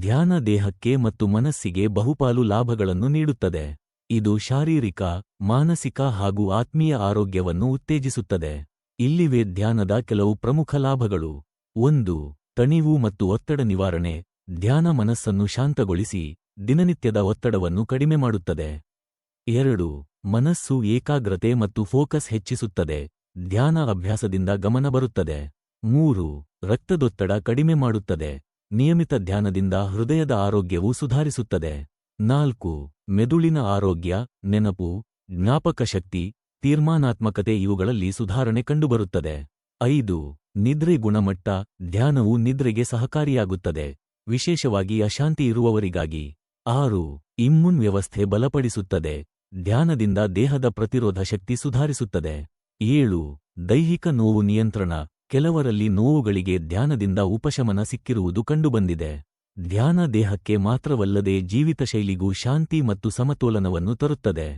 ಧ್ಯಾನ ದೇಹಕ್ಕೆ ಮತ್ತು ಮನಸ್ಸಿಗೆ ಬಹುಪಾಲು ಲಾಭಗಳನ್ನು ನೀಡುತ್ತದೆ. ಇದು ಶಾರೀರಿಕ, ಮಾನಸಿಕ ಹಾಗೂ ಆತ್ಮೀಯ ಆರೋಗ್ಯವನ್ನು ಉತ್ತೇಜಿಸುತ್ತದೆ. ಇಲ್ಲಿವೆ ಧ್ಯಾನದ ಕೆಲವು ಪ್ರಮುಖ ಲಾಭಗಳು. ಒಂದು, ತಣಿವು ಮತ್ತು ಒತ್ತಡ ನಿವಾರಣೆ. ಧ್ಯಾನ ಮನಸ್ಸನ್ನು ಶಾಂತಗೊಳಿಸಿ, ದಿನನಿತ್ಯದ ಒತ್ತಡವನ್ನು ಕಡಿಮೆ ಮಾಡುತ್ತದೆ. ಎರಡು, ಮನಸ್ಸು ಏಕಾಗ್ರತೆ ಮತ್ತು ಫೋಕಸ್ ಹೆಚ್ಚಿಸುತ್ತದೆ. ಧ್ಯಾನ ಅಭ್ಯಾಸದಿಂದ ಗಮನ ಬರುತ್ತದೆ. ಮೂರು, ರಕ್ತದೊತ್ತಡ ಕಡಿಮೆ ಮಾಡುತ್ತದೆ. ನಿಯಮಿತ ಧ್ಯಾನದಿಂದ ಹೃದಯದ ಆರೋಗ್ಯವು ಸುಧಾರಿಸುತ್ತದೆ. ನಾಲ್ಕು, ಮೆದುಳಿನ ಆರೋಗ್ಯ, ನೆನಪು, ಜ್ಞಾಪಕ ಶಕ್ತಿ, ತೀರ್ಮಾನಾತ್ಮಕತೆ ಇವುಗಳಲ್ಲಿ ಸುಧಾರಣೆ ಕಂಡುಬರುತ್ತದೆ. ಐದು, ನಿದ್ರೆ ಗುಣಮಟ್ಟ, ಧ್ಯಾನವು ನಿದ್ರೆಗೆ ಸಹಕಾರಿಯಾಗುತ್ತದೆ. ವಿಶೇಷವಾಗಿ ಅಶಾಂತಿ ಇರುವವರಿಗಾಗಿ. ಆರು ಇಮ್ಮುನ್ ವ್ಯವಸ್ಥೆ ಬಲಪಡಿಸುತ್ತದೆ. ಧ್ಯಾನದಿಂದ ದೇಹದ ಪ್ರತಿರೋಧ ಶಕ್ತಿ ಸುಧಾರಿಸುತ್ತದೆ. ಏಳು, ದೈಹಿಕ ನೋವು ನಿಯಂತ್ರಣ ಕೆಲವರಲ್ಲಿ ನೋವುಗಳಿಗೆ ಧ್ಯಾನದಿಂದ ಉಪಶಮನ ಸಿಕ್ಕಿರುವುದು ಕಂಡುಬಂದಿದೆ. ಧ್ಯಾನ ದೇಹಕ್ಕೆ ಮಾತ್ರವಲ್ಲದೆ ಜೀವಿತ ಶೈಲಿಗೂ ಶಾಂತಿ ಮತ್ತು ಸಮತೋಲನವನ್ನು ತರುತ್ತದೆ.